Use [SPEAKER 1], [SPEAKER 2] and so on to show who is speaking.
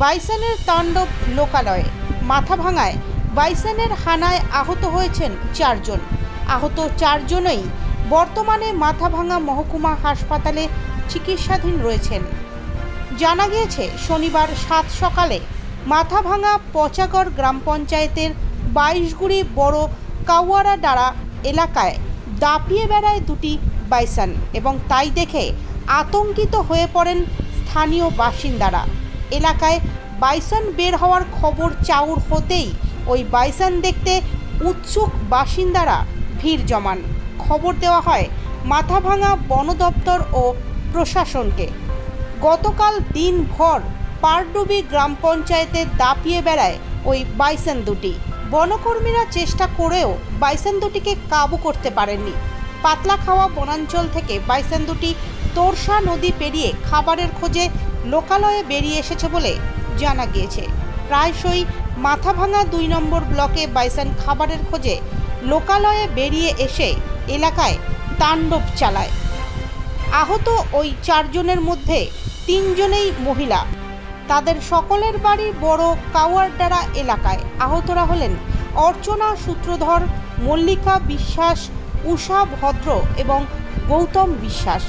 [SPEAKER 1] বাইসনের তাণ্ডব লোকালয়ে। মাথা ভাঙায় বাইসনের হানায় আহত হয়েছেন চারজন। আহত চারজনই বর্তমানে মাথাভাঙা মহকুমা হাসপাতালে চিকিৎসাধীন রয়েছেন। জানা গিয়েছে, শনিবার সাত সকালে মাথাভাঙা পচাগড় গ্রাম পঞ্চায়েতের বাইশগুড়ি বড় কাওয়ারা ডাড়া এলাকায় দাপিয়ে বেড়ায় দুটি বাইসান এবং তাই দেখে আতঙ্কিত হয়ে পড়েন স্থানীয় বাসিন্দারা। এলাকায় বাইসন বের হওয়ার খবর চাউর হতেই ওই বাইসন দেখতে উৎসুক বাসিন্দারা ভিড় জমান। খবর দেওয়া হয় মাথাভাঙা বন দপ্তর ও প্রশাসনকে। গতকাল দিনভর পারডুবি গ্রাম পঞ্চায়েতে দাপিয়ে বেড়ায় ওই বাইসন দুটি। বনকর্মীরা চেষ্টা করেও বাইসন দুটিকে কাবু করতে পারেননি। পাতলা খাওয়া বনাঞ্চল থেকে বাইসন দুটি তোরসা নদী পেরিয়ে খাবারের খোঁজে লোকালয়ে বেরিয়ে এসেছে বলে জানা গিয়েছে। প্রায়শই মাথাভাঙা দুই নম্বর ব্লকে বাইসান খাবারের খোঁজে লোকালয়ে বেরিয়ে এসে এলাকায় তাণ্ডব চালায়। আহত ওই চারজনের মধ্যে তিনজনেই মহিলা। তাদের সকলের বাড়ি বড় কাওয়ারডারা এলাকায় আহতরা হলেন অর্চনা সূত্রধর, মল্লিকা বিশ্বাস, উষা ভদ্র এবং গৌতম বিশ্বাস।